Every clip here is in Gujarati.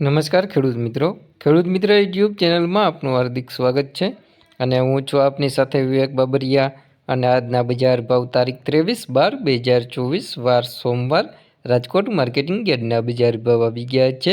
નમસ્કાર ખેડૂત મિત્રો. ખેડૂત મિત્ર યુટ્યુબ ચેનલમાં આપનું હાર્દિક સ્વાગત છે અને હું છું આપની સાથે વિવેક બાબરિયા અને આજના બજાર ભાવ તારીખ ત્રેવીસ બાર બે હજાર ચોવીસ, વાર સોમવાર રાજકોટ માર્કેટિંગ યાર્ડના બજાર ભાવ આવી ગયા છે.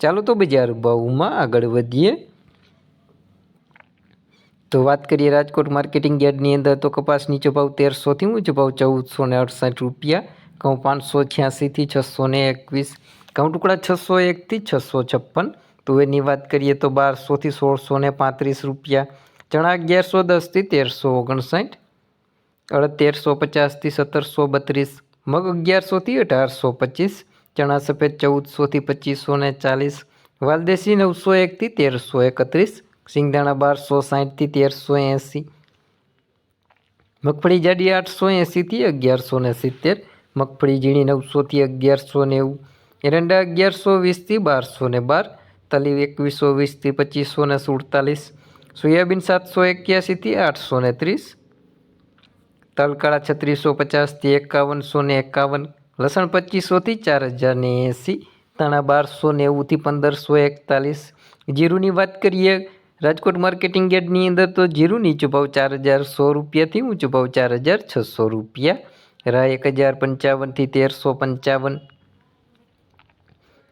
ચાલો તો બજાર ભાવમાં આગળ વધીએ. તો વાત કરીએ રાજકોટ માર્કેટિંગ યાર્ડની અંદર તો કપાસ નીચો ભાવ તેરસોથી ઊંચો ભાવ ચૌદસો ને અડસઠ રૂપિયા, ઘઉં પાંચસો છ્યાસીથી છસો ને એકવીસ, ઘઉં ટુકડા છસો એકથી છસો છપ્પન. તુવેરની વાત કરીએ તો બારસોથી સોળસો ને પાંત્રીસ રૂપિયા, ચણા અગિયારસો દસથી તેરસો ઓગણસાઠ, અડદ તેરસો પચાસથી સત્તરસો બત્રીસ, મગ અગિયારસોથી અઢારસો પચીસ ચણા સફેદ ચૌદસોથી પચીસો ને ચાલીસ, વાલદેશી નવસો એકથી તેરસો એકત્રીસ, સિંગદાણા બારસો સાઠથી તેરસો એંસી, મગફળી જાડી આઠસો એંસીથી અગિયારસો ને સિત્તેર, મગફળી ઝીણી નવસોથી અગિયારસો નેવું, એરંડા અગિયારસો વીસથી બારસો ને બાર, તલી એકવીસો વીસથી પચીસો ને સુડતાલીસ, સોયાબીન સાતસો એક્યાસીથી આઠસો ને ત્રીસ તલકાળા છત્રીસો પચાસથી એકાવનસો ને એકાવન લસણ પચીસોથી ચાર હજાર ને એંસી, ધાણા બારસો નેવુંથી પંદરસો એકતાલીસ. જીરુની વાત કરીએ, રાજકોટ માર્કેટિંગ યાર્ડની અંદર તો જીરું નીચું ભાવ ચાર હજાર સો રૂપિયાથી ઊંચું ભાવ ચાર હજાર છસો રૂપિયા. રા એક હજાર પંચાવનથી તેરસો પંચાવન.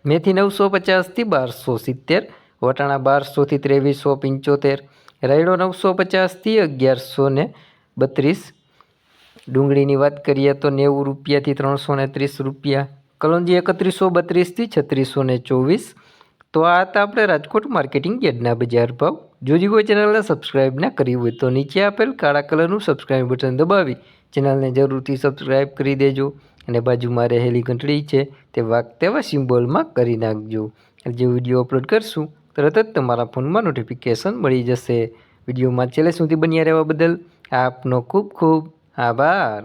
મેથી નવસો પચાસથી બારસો સિત્તેર, વટાણા બારસોથી ત્રેવીસો પંચોતેર, રાયડો નવસો પચાસથી અગિયારસો ને બત્રીસ ડુંગળીની વાત કરીએ તો નેવું રૂપિયાથી ત્રણસો ને ત્રીસ રૂપિયા, કલોંજી એકત્રીસો બત્રીસથી છત્રીસો ને ચોવીસ. તો આ હતા આપણે રાજકોટ માર્કેટિંગ યાર્ડના બજાર ભાવ. જોજી કોઈ ચેનલને સબસ્ક્રાઇબ ના કરી હોય તો નીચે આપેલ કાળા કલરનું સબસ્ક્રાઈબ બટન દબાવી, ચેનલને જરૂરથી સબસ્ક્રાઈબ કરી દેજો અને બાજુમાં રહેલી ઘંટડી છે તે વાગ તેવા સિમ્બોલમાં કરી નાખજો. જે વીડિયો અપલોડ કરશું, તરત જ તમારા ફોનમાં નોટિફિકેશન મળી જશે. વિડીયોમાં છેલ્લે સુધી બન્યા રહેવા બદલ આપનો ખૂબ ખૂબ আবার